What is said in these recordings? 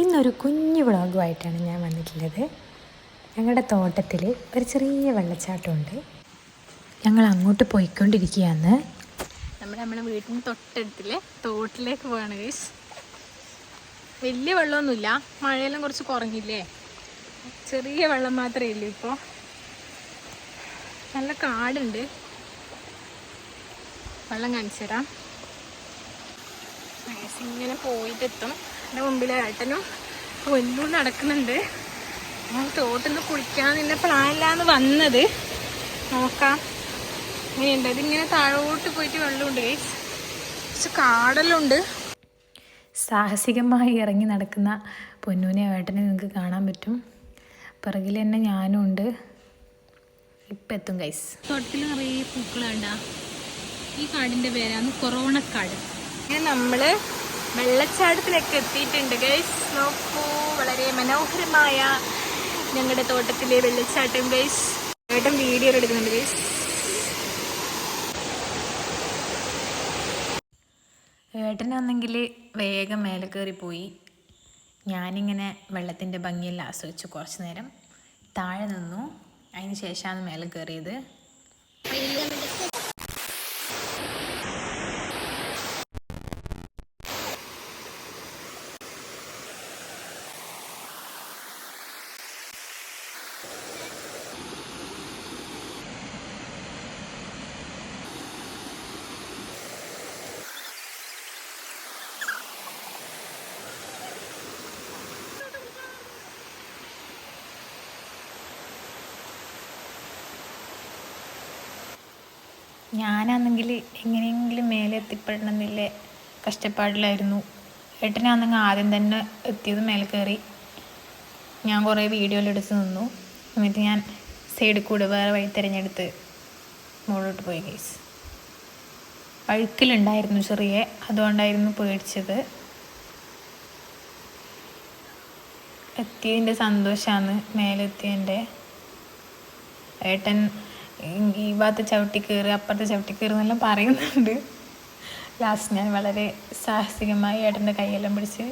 ഇന്നൊരു കുഞ്ഞു വ്ളോഗുമായിട്ടാണ് ഞാൻ വന്നിട്ടുള്ളത്. ഞങ്ങളുടെ തോട്ടത്തിൽ ഒരു ചെറിയ വെള്ളച്ചാട്ടമുണ്ട്. ഞങ്ങൾ അങ്ങോട്ട് പോയിക്കൊണ്ടിരിക്കുകയാണ്. നമ്മൾ നമ്മുടെ വീട്ടിന് തൊട്ടടുത്തിൽ തോട്ടിലേക്ക് പോവാണ് ഗൈസ് വലിയ വെള്ളമൊന്നുമില്ല. മഴയെല്ലാം കുറച്ച് കുറഞ്ഞില്ലേ? ചെറിയ വെള്ളം മാത്രമേ ഉള്ളൂ ഇപ്പോൾ നല്ല കാടുണ്ട്. വെള്ളം കാണിച്ചു തരാം ഇങ്ങനെ പോയിട്ടെത്തും. എന്റെ മുമ്പിൽ ഏട്ടനും കൊല്ലും നടക്കുന്നുണ്ട്. ഞാൻ തോട്ടിൽ നിന്ന് കുളിക്കാൻ നിന്നെ പ്ലാനില്ലാന്ന് വന്നത്. നോക്കാം. ഇങ്ങനെയുണ്ട് ഇതിങ്ങനെ താഴോട്ട് പോയിട്ട് വെള്ളമുണ്ട് ഗൈസ് കുറച്ച് കാടലുണ്ട്. ഉണ്ട് സാഹസികമായി ഇറങ്ങി നടക്കുന്ന പൊന്നൂനെ ഏട്ടനെ നിങ്ങൾക്ക് കാണാൻ പറ്റും. പിറകിൽ തന്നെ ഞാനും ഉണ്ട്. ഇപ്പം എത്തും ഗൈസ് തോട്ടത്തിൽ നിറയെ പൂക്കളുണ്ടാ. ഈ കാടിന്റെ പേരാണ് കൊറോണക്കാട്. ഇങ്ങനെ നമ്മൾ വെള്ളച്ചാട്ടത്തിലൊക്കെ എത്തിയിട്ടുണ്ട് ഗൈസ് നോക്കൂ വളരെ മനോഹരമായ ഞങ്ങളുടെ തോട്ടത്തിലെ വെള്ളച്ചാട്ടം ഗൈസ് ഏട്ടം വീഡിയോ എടുക്കുന്നുണ്ട് ഗൈസ് ഏട്ടനാണെങ്കിൽ വേഗം മേലെ കയറിപ്പോയി പോയി. ഞാനിങ്ങനെ വെള്ളത്തിന്റെ ഭംഗിയെല്ലാം ആസ്വദിച്ചു കുറച്ച് നേരം താഴെ നിന്നു. അതിന് ശേഷമാണ് മേലെ കയറിയത്. ഞാനാണെങ്കിൽ എങ്ങനെയെങ്കിലും മേലെ എത്തിപ്പെടണം എത്തിപ്പെടണമെന്നില്ല. കഷ്ടപ്പാടിലായിരുന്നു. ഏട്ടനാണെങ്കിൽ ആദ്യം തന്നെ എത്തിയത് മേലെ കയറി. ഞാൻ കുറേ വീഡിയോയിൽ എടുത്ത് നിന്നു. എന്നിട്ട് ഞാൻ സൈഡിൽ കൂടെ വേറെ വഴി തിരഞ്ഞെടുത്ത് മുകളിലോട്ട് പോയി കേസ് വഴുക്കിലുണ്ടായിരുന്നു ചെറിയ. അതുകൊണ്ടായിരുന്നു പേടിച്ചത്. എത്തിയതിന്റെ സന്തോഷമാണ് മേലെത്തിയതിന്റെ. ഏട്ടൻ ഈ ഭാഗത്ത് ചവിട്ടി കയറി അപ്പുറത്ത് ചവിട്ടി കയറി എന്നെല്ലാം പറയുന്നുണ്ട്. ലാസ്റ്റ് ഞാൻ വളരെ സാഹസികമായി ഏട്ടന്റെ കൈയെല്ലാം പിടിച്ച്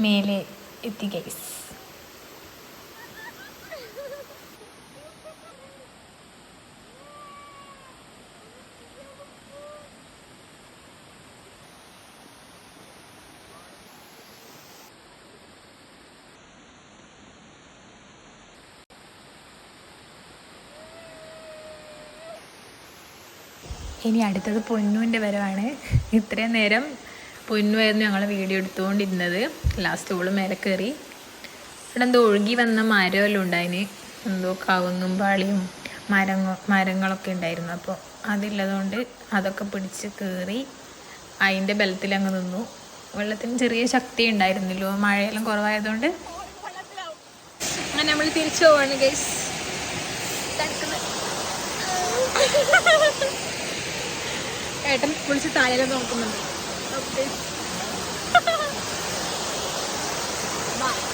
മേലെ എത്തി ഗൈസ് ഇനി അടുത്തത് പൊന്നുവിന്റെ വരവാണ്. ഇത്രയും നേരം പൊന്നുവായിരുന്നു ഞങ്ങൾ വീഡിയോ എടുത്തുകൊണ്ടിരുന്നത്. ലാസ്റ്റ് ഓൾ മേലെ കയറി. ഇവിടെ എന്തോ ഒഴുകി വന്ന മരമെല്ലാം ഉണ്ടായിന് എന്തോ കവുങ്ങും പാളിയും മരങ്ങ മരങ്ങളൊക്കെ ഉണ്ടായിരുന്നു. അപ്പോൾ അതില്ലതുകൊണ്ട് അതൊക്കെ പിടിച്ച് കയറി അതിന്റെ ബലത്തിൽ അങ്ങ് നിന്നു. വെള്ളത്തിന് ചെറിയ ശക്തി ഉണ്ടായിരുന്നില്ല. മഴയെല്ലാം കുറവായതുകൊണ്ട് അങ്ങനെ നമ്മൾ തിരിച്ചു പോവാണ് ഗൈസ് ഏട്ടൻ പുളിച്ച് താഴെ നോക്കുന്നുണ്ട്. ഓക്കെ